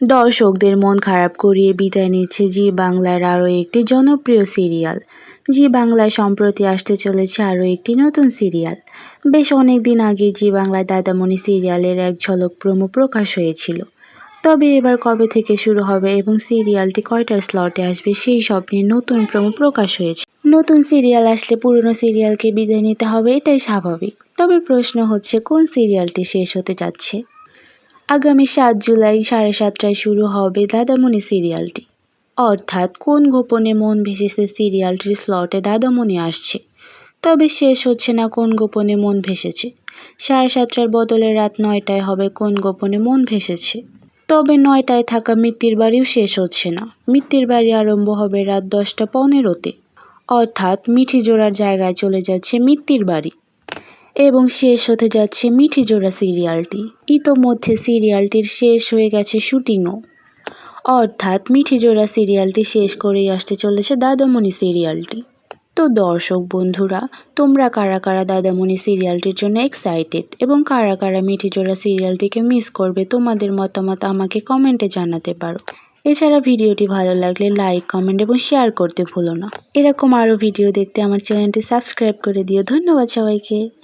দর্শকদের মন খারাপ করিয়ে বিদায় নিচ্ছে জি বাংলার আরও একটি জনপ্রিয় সিরিয়াল। জি বাংলায় সম্প্রতি আসতে চলেছে আরও একটি নতুন সিরিয়াল। বেশ অনেক দিন আগে জি বাংলায় দাদামণি সিরিয়ালের এক ঝলক প্রোমো প্রকাশ হয়েছিল। তবে এবার কবে থেকে শুরু হবে এবং সিরিয়ালটি কয়টার স্লটে আসবে সেই সব নিয়ে নতুন প্রোমো প্রকাশ হয়েছে। নতুন সিরিয়াল আসলে পুরনো সিরিয়ালকে বিদায় নিতে হবে, এটাই স্বাভাবিক। তবে প্রশ্ন হচ্ছে, কোন সিরিয়ালটি শেষ হতে যাচ্ছে? আগামী সাত জুলাই সাড়ে সাতটায় শুরু হবে দাদামণি সিরিয়ালটি। অর্থাৎ কোন গোপনে মন ভেসেছে সিরিয়ালটির স্লটে দাদামণি আসছে। তবে শেষ হচ্ছে না কোন গোপনে মন ভেসেছে। সাড়ে সাতটার বদলে রাত নয়টায় হবে কোন গোপনে মন ভেসেছে। তবে নয়টায় থাকা মিত্তির বাড়িও শেষ হচ্ছে না। মিত্তির বাড়ি আরম্ভ হবে রাত দশটা পনেরোতে। অর্থাৎ মিঠি জোড়ার জায়গায় চলে যাচ্ছে মিত্তির বাড়ি। এবং শেষ হতে যাচ্ছে মিঠি জোড়া সিরিয়ালটি। ইতোমধ্যে সিরিয়ালটির শেষ হয়ে গেছে শুটিংও। অর্থাৎ মিঠি জোড়া সিরিয়ালটি শেষ করেই আসতে চলেছে দাদামণি সিরিয়ালটি। তো দর্শক বন্ধুরা, তোমরা কারা কারা দাদামণি সিরিয়ালটির জন্য এক্সাইটেড এবং কারা কারা মিঠি জোড়া সিরিয়ালটিকে মিস করবে, তোমাদের মতামত আমাকে কমেন্টে জানাতে পারো। এছাড়া ভিডিওটি ভালো লাগলে লাইক কমেন্ট এবং শেয়ার করতে ভুলো না। এরকম আরও ভিডিও দেখতে আমার চ্যানেলটি সাবস্ক্রাইব করে দিও। ধন্যবাদ সবাইকে।